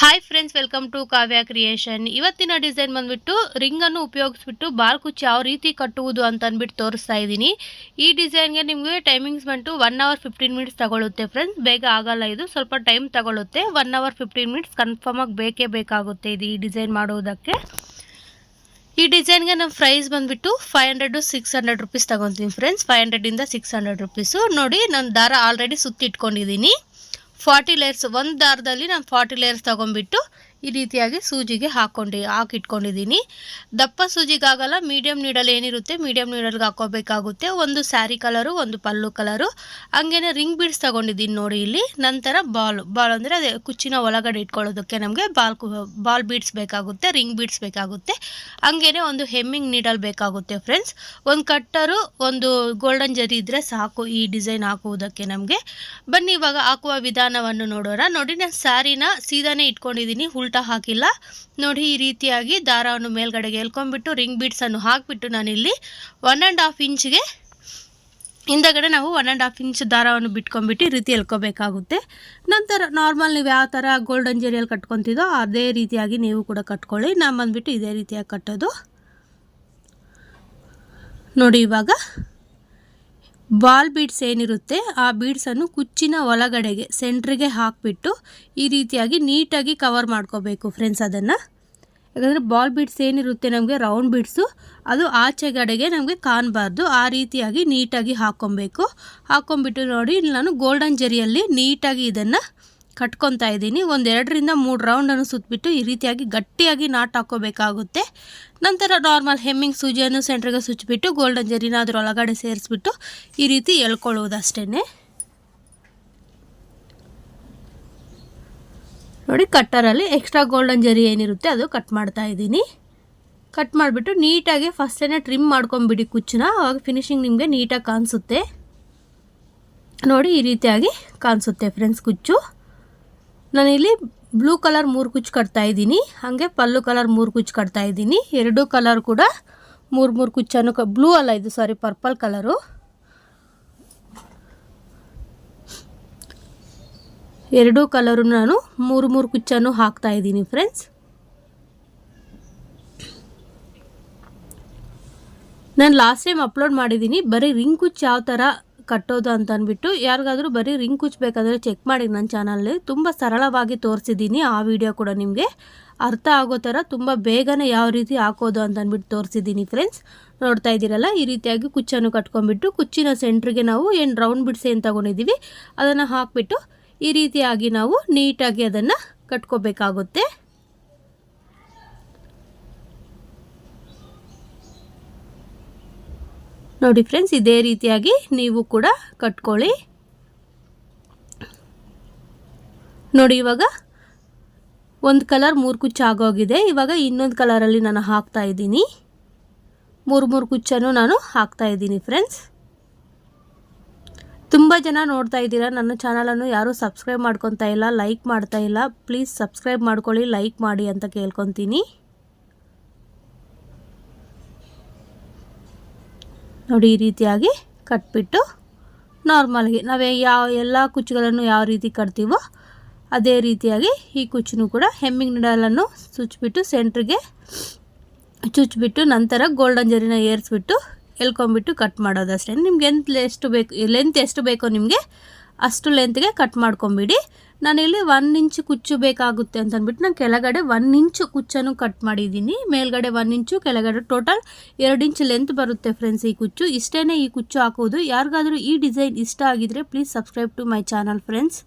Hi friends welcome to Kavya creation ಇವತ್ತಿನ design ಬಂದ್ಬಿಟ್ಟು ರಿಂಗನ್ನು ಉಪಯೋಗಿಸ್ಬಿಟ್ಟು ಬಾಲ್ ಕುಚ್ಚು ಯಾವ ರೀತಿ ಕಟ್ಟುವುದು ಅಂತ ಅಂದ್ಬಿಟ್ಟು ತೋರಿಸ್ತಾ ಇದ್ದೀನಿ. ಈ ಡಿಸೈನ್ಗೆ ನಿಮಗೆ ಟೈಮಿಂಗ್ಸ್ ಬಂದು ಒನ್ ಅವರ್ ಫಿಫ್ಟೀನ್ ಮಿನಿಟ್ಸ್ ತಗೊಳ್ಳುತ್ತೆ ಫ್ರೆಂಡ್ಸ್ ಬೇಗ ಆಗಲ್ಲ ಇದು. ಸ್ವಲ್ಪ time ತಗೊಳ್ಳುತ್ತೆ one hour fifteen minutes confirm ಆಗಿ ಬೇಕೇ ಬೇಕಾಗುತ್ತೆ ಇದು ಈ ಡಿಸೈನ್ ಮಾಡುವುದಕ್ಕೆ ಈ ಡಿಸೈನ್ಗೆ ನಮ್ಮ ಪ್ರೈಸ್ ಬಂದುಬಿಟ್ಟು five hundred six hundred rupees ತಗೊತೀನಿ ಫ್ರೆಂಡ್ಸ್ ಫೈವ್ ಹಂಡ್ರೆಡಿಂದ ಸಿಕ್ಸ್ ಹಂಡ್ರೆಡ್ ರುಪೀಸು ನೋಡಿ, ನಾನು ದಾರ ಆಲ್ರೆಡಿ ಸುತ್ತಿ ಇಟ್ಕೊಂಡಿದ್ದೀನಿ ಫಾರ್ಟಿ ಲೇಯರ್ಸ್ ಒಂದು ದಾರದಲ್ಲಿ ನಾನು ಫಾರ್ಟಿ ಲೇಯರ್ಸ್ ತೊಗೊಂಡ್ಬಿಟ್ಟು ಈ ರೀತಿಯಾಗಿ ಸೂಜಿಗೆ ಹಾಕ್ಕೊಂಡು ಹಾಕಿಟ್ಕೊಂಡಿದ್ದೀನಿ. ದಪ್ಪ ಸೂಜಿಗಾಗಲ್ಲ ಮೀಡಿಯಮ್ ನೀಡಲ್ ಏನಿರುತ್ತೆ ಮೀಡಿಯಂ ನೀಡಲ್ಗೆ ಹಾಕೋಬೇಕಾಗುತ್ತೆ. ಒಂದು ಸ್ಯಾರಿ ಕಲರು ಒಂದು ಪಲ್ಲು ಕಲರು ಹಂಗೇನೆ ರಿಂಗ್ ಬೀಡ್ಸ್ ತೊಗೊಂಡಿದ್ದೀನಿ ನೋಡಿ ಇಲ್ಲಿ. ನಂತರ ಬಾಲ್ ಬಾಲ್ ಅಂದರೆ ಅದೇ ಕುಚ್ಚಿನ ಒಳಗಡೆ ಇಟ್ಕೊಳ್ಳೋದಕ್ಕೆ ನಮಗೆ ಬಾಲ್ ಬಾಲ್ ಬೀಡ್ಸ್ ಬೇಕಾಗುತ್ತೆ ರಿಂಗ್ ಬೀಡ್ಸ್ ಬೇಕಾಗುತ್ತೆ. ಹಂಗೇನೆ ಒಂದು ಹೆಮ್ಮಿಂಗ್ ನೀಡಲ್ ಬೇಕಾಗುತ್ತೆ ಫ್ರೆಂಡ್ಸ್ ಒಂದು ಕಟ್ಟರು ಒಂದು ಗೋಲ್ಡನ್ ಜರಿ ಇದ್ದರೆ ಸಾಕು ಈ ಡಿಸೈನ್ ಹಾಕುವುದಕ್ಕೆ ನಮಗೆ. ಬನ್ನಿ ಇವಾಗ ಹಾಕುವ ವಿಧಾನವನ್ನು ನೋಡೋಣ. ನೋಡಿ, ನಾನು ಸ್ಯಾರಿನ ಸೀದಾನೇ ಇಟ್ಕೊಂಡಿದ್ದೀನಿ ಉಲ್ಟಾ ಹಾಕಿಲ್ಲ. ನೋಡಿ ಈ ರೀತಿಯಾಗಿ ದಾರವನ್ನು ಮೇಲ್ಗಡೆಗೆ ಎಲ್ಕೊಂಡ್ಬಿಟ್ಟು ರಿಂಗ್ ಬೀಡ್ಸನ್ನು ಹಾಕಿಬಿಟ್ಟು ನಾನಿಲ್ಲಿ ಒನ್ ಆ್ಯಂಡ್ ಹಾಫ್ ಇಂಚ್ಗೆ ಹಿಂದಗಡೆ ನಾವು ಒನ್ ಆ್ಯಂಡ್ ಹಾಫ್ ಇಂಚ್ ದಾರವನ್ನು ಬಿಟ್ಕೊಂಡ್ಬಿಟ್ಟು ಈ ರೀತಿ ಎಲ್ಕೋಬೇಕಾಗುತ್ತೆ ನಂತರ ನಾರ್ಮಲ್ ನೀವು ಯಾವ ಥರ ಗೋಲ್ಡನ್ ಜರಿಯಲ್ಲಿ ಕಟ್ಕೊತಿದ್ದೋ ಅದೇ ರೀತಿಯಾಗಿ ನೀವು ಕೂಡ ಕಟ್ಕೊಳ್ಳಿ. ನಾನು ಬಂದುಬಿಟ್ಟು ಇದೇ ರೀತಿಯಾಗಿ ಕಟ್ಟೋದು. ನೋಡಿ ಇವಾಗ ಬಾಲ್ ಬೀಡ್ಸ್ ಏನಿರುತ್ತೆ, ಆ ಬೀಡ್ಸನ್ನು ಕುಚ್ಚಿನ ಒಳಗಡೆಗೆ ಸೆಂಟ್ರಿಗೆ ಹಾಕಿಬಿಟ್ಟು ಈ ರೀತಿಯಾಗಿ ನೀಟಾಗಿ ಕವರ್ ಮಾಡ್ಕೋಬೇಕು ಫ್ರೆಂಡ್ಸ್ ಅದನ್ನು. ಯಾಕಂದರೆ ಬಾಲ್ ಬೀಡ್ಸ್ ಏನಿರುತ್ತೆ ನಮಗೆ ರೌಂಡ್ ಬೀಡ್ಸು, ಅದು ಆಚೆಗಡೆಗೆ ನಮಗೆ ಕಾಣಬಾರ್ದು. ಆ ರೀತಿಯಾಗಿ ನೀಟಾಗಿ ಹಾಕ್ಕೊಬೇಕು. ಹಾಕ್ಕೊಂಬಿಟ್ಟು ನೋಡಿ ನಾನು ಗೋಲ್ಡನ್ ಜರಿಯಲ್ಲಿ ನೀಟಾಗಿ ಇದನ್ನು ಕಟ್ಕೊತಾ ಇದ್ದೀನಿ. ಒಂದು ಎರಡರಿಂದ ಮೂರು ರೌಂಡನ್ನು ಸುತ್ತಬಿಟ್ಟು ಈ ರೀತಿಯಾಗಿ ಗಟ್ಟಿಯಾಗಿ ನಾಟ್ ಹಾಕೋಬೇಕಾಗುತ್ತೆ. ನಂತರ ನಾರ್ಮಲ್ ಹೆಮ್ಮಿಂಗ್ ಸೂಜಿಯನ್ನು ಸೆಂಟ್ರಿಗೆ ಸುಚ್ಚಿಬಿಟ್ಟು ಗೋಲ್ಡನ್ ಜರಿನ ಅದರ ಒಳಗಡೆ ಸೇರಿಸ್ಬಿಟ್ಟು ಈ ರೀತಿ ಎಳ್ಕೊಳ್ಳೋದು ಅಷ್ಟೇ ನೋಡಿ ಕಟ್ಟರಲ್ಲಿ ಎಕ್ಸ್ಟ್ರಾ ಗೋಲ್ಡನ್ ಜರಿ ಏನಿರುತ್ತೆ ಅದು ಕಟ್ ಮಾಡ್ತಾ ಇದ್ದೀನಿ. ಕಟ್ ಮಾಡಿಬಿಟ್ಟು ನೀಟಾಗಿ ಫಸ್ಟೇ ಟ್ರಿಮ್ ಮಾಡ್ಕೊಂಬಿಡಿ ಕುಚ್ಚನ್ನ ಆವಾಗ ಫಿನಿಶಿಂಗ್ ನಿಮಗೆ ನೀಟಾಗಿ ಕಾಣಿಸುತ್ತೆ ನೋಡಿ, ಈ ರೀತಿಯಾಗಿ ಕಾಣಿಸುತ್ತೆ ಫ್ರೆಂಡ್ಸ್ ಕುಚ್ಚು. ನಾನಿಲ್ಲಿ ಬ್ಲೂ ಕಲರ್ ಮೂರು ಕುಚ್ಚು ಕಟ್ತಾ ಇದ್ದೀನಿ. ಹಾಗೆ ಪಲ್ಲು ಕಲರ್ ಮೂರು ಕುಚ್ಚು ಕಟ್ತಾ ಇದ್ದೀನಿ. ಎರಡೂ ಕಲರ್ ಕೂಡ ಮೂರು ಮೂರು ಕುಚ್ಚನ್ನು ಕ ಬ್ಲೂ ಅಲ್ಲ ಇದು ಸಾರಿ ಪರ್ಪಲ್ ಕಲರು ಎರಡೂ ಕಲರು ನಾನು ಮೂರು ಮೂರು ಕುಚ್ಚನ್ನು ಹಾಕ್ತಾ ಇದ್ದೀನಿ ಫ್ರೆಂಡ್ಸ್ ನಾನು ಲಾಸ್ಟ್ ಟೈಮ್ ಅಪ್ಲೋಡ್ ಮಾಡಿದ್ದೀನಿ, ಬರೀ ರಿಂಗ್ ಕುಚ್ಚು ಯಾವ ಥರ ಕಟ್ಟೋದು ಅಂತ ಅಂದ್ಬಿಟ್ಟು ಯಾರಿಗಾದರೂ ಬರೀ ರಿಂಗ್ ಕುಚ್ಚಬೇಕಾದ್ರೆ ಚೆಕ್ ಮಾಡಿ ನನ್ನ ಚಾನಲ್ಲಿ ತುಂಬ ಸರಳವಾಗಿ ತೋರಿಸಿದ್ದೀನಿ ಆ ವಿಡಿಯೋ ಕೂಡ ನಿಮಗೆ. ಅರ್ಥ ಆಗೋ ಥರ ತುಂಬ ಬೇಗನೆ ಯಾವ ರೀತಿ ಹಾಕೋದು ಅಂತ ಅಂದ್ಬಿಟ್ಟು ತೋರಿಸಿದ್ದೀನಿ ಫ್ರೆಂಡ್ಸ್ ನೋಡ್ತಾ ಇದ್ದೀರಲ್ಲ, ಈ ರೀತಿಯಾಗಿ ಕುಚ್ಚನ್ನು ಕಟ್ಕೊಂಡ್ಬಿಟ್ಟು ಕುಚ್ಚಿನ ಸೆಂಟ್ರಿಗೆ ನಾವು ಏನು ರೌಂಡ್ ಬಿಡ್ಸ್ ಏನು ತೊಗೊಂಡಿದ್ದೀವಿ, ಅದನ್ನು ಹಾಕಿಬಿಟ್ಟು ಈ ರೀತಿಯಾಗಿ ನಾವು ನೀಟಾಗಿ ಅದನ್ನು ಕಟ್ಕೋಬೇಕಾಗುತ್ತೆ. ನೋಡಿ ಫ್ರೆಂಡ್ಸ್ ಇದೇ ರೀತಿಯಾಗಿ ನೀವು ಕೂಡ ಕಟ್ಕೊಳ್ಳಿ. ನೋಡಿ ಇವಾಗ ಒಂದು ಕಲರ್ ಮೂರು ಕುಚ್ಚು ಆಗೋಗಿದೆ. ಇವಾಗ ಇನ್ನೊಂದು ಕಲರಲ್ಲಿ ನಾನು ಹಾಕ್ತಾ ಇದ್ದೀನಿ. ಮೂರು ಮೂರು ಕುಚ್ಚನ್ನು ನಾನು ಹಾಕ್ತಾ ಇದ್ದೀನಿ ಫ್ರೆಂಡ್ಸ್ ತುಂಬ ಜನ ನೋಡ್ತಾ ಇದ್ದೀರಾ, ನನ್ನ ಚಾನಲನ್ನು ಯಾರೂ ಸಬ್ಸ್ಕ್ರೈಬ್ ಮಾಡ್ಕೊತಾ ಇಲ್ಲ ಲೈಕ್ ಮಾಡ್ತಾ ಇಲ್ಲ. ಪ್ಲೀಸ್ ಸಬ್ಸ್ಕ್ರೈಬ್ ಮಾಡ್ಕೊಳ್ಳಿ ಲೈಕ್ ಮಾಡಿ ಅಂತ ಕೇಳ್ಕೊತೀನಿ. ನೋಡಿ ಈ ರೀತಿಯಾಗಿ ಕಟ್ಬಿಟ್ಟು ನಾರ್ಮಲ್ಗೆ ನಾವೇ ಯಾವ ಎಲ್ಲ ಕುಚ್ಚುಗಳನ್ನು ಯಾವ ರೀತಿ ಕಟ್ತೀವೋ ಅದೇ ರೀತಿಯಾಗಿ ಈ ಕುಚ್ಚನ್ನು ಕೂಡ ಹೆಮ್ಮಿಂಗ್ ನಿಡಲನ್ನು ಚುಚ್ಚಿಬಿಟ್ಟು ಸೆಂಟ್ರಿಗೆ ಚುಚ್ಚಿಬಿಟ್ಟು ನಂತರ ಗೋಲ್ಡನ್ ಜರಿನ ಏರಿಸ್ಬಿಟ್ಟು ಎಲ್ಕೊಂಬಿಟ್ಟು ಕಟ್ ಮಾಡೋದು ಅಷ್ಟೇ ನಿಮ್ಗೆ ಎಂತ ಎಷ್ಟು ಬೇಕು ಲೆಂತ್ ಎಷ್ಟು ಬೇಕೋ ನಿಮಗೆ ಅಷ್ಟು ಲೆಂತ್ಗೆ ಕಟ್ ಮಾಡ್ಕೊಂಬಿಡಿ. ನಾನಿಲ್ಲಿ ಒನ್ ಇಂಚ್ ಕುಚ್ಚು ಬೇಕಾಗುತ್ತೆ ಅಂತ ಅಂದ್ಬಿಟ್ಟು ನಾನು ಕೆಳಗಡೆ ಒನ್ ಇಂಚು ಕುಚ್ಚನ್ನು ಕಟ್ ಮಾಡಿದ್ದೀನಿ. ಮೇಲ್ಗಡೆ ಒನ್ ಇಂಚು ಕೆಳಗಡೆ ಟೋಟಲ್ ಎರಡು ಇಂಚ್ ಲೆಂತ್ ಬರುತ್ತೆ ಫ್ರೆಂಡ್ಸ್ ಈ ಕುಚ್ಚು. ಇಷ್ಟೇ ಈ ಕುಚ್ಚು ಹಾಕೋದು. ಯಾರಿಗಾದರೂ ಈ ಡಿಸೈನ್ ಇಷ್ಟ ಆಗಿದ್ರೆ please subscribe to my channel friends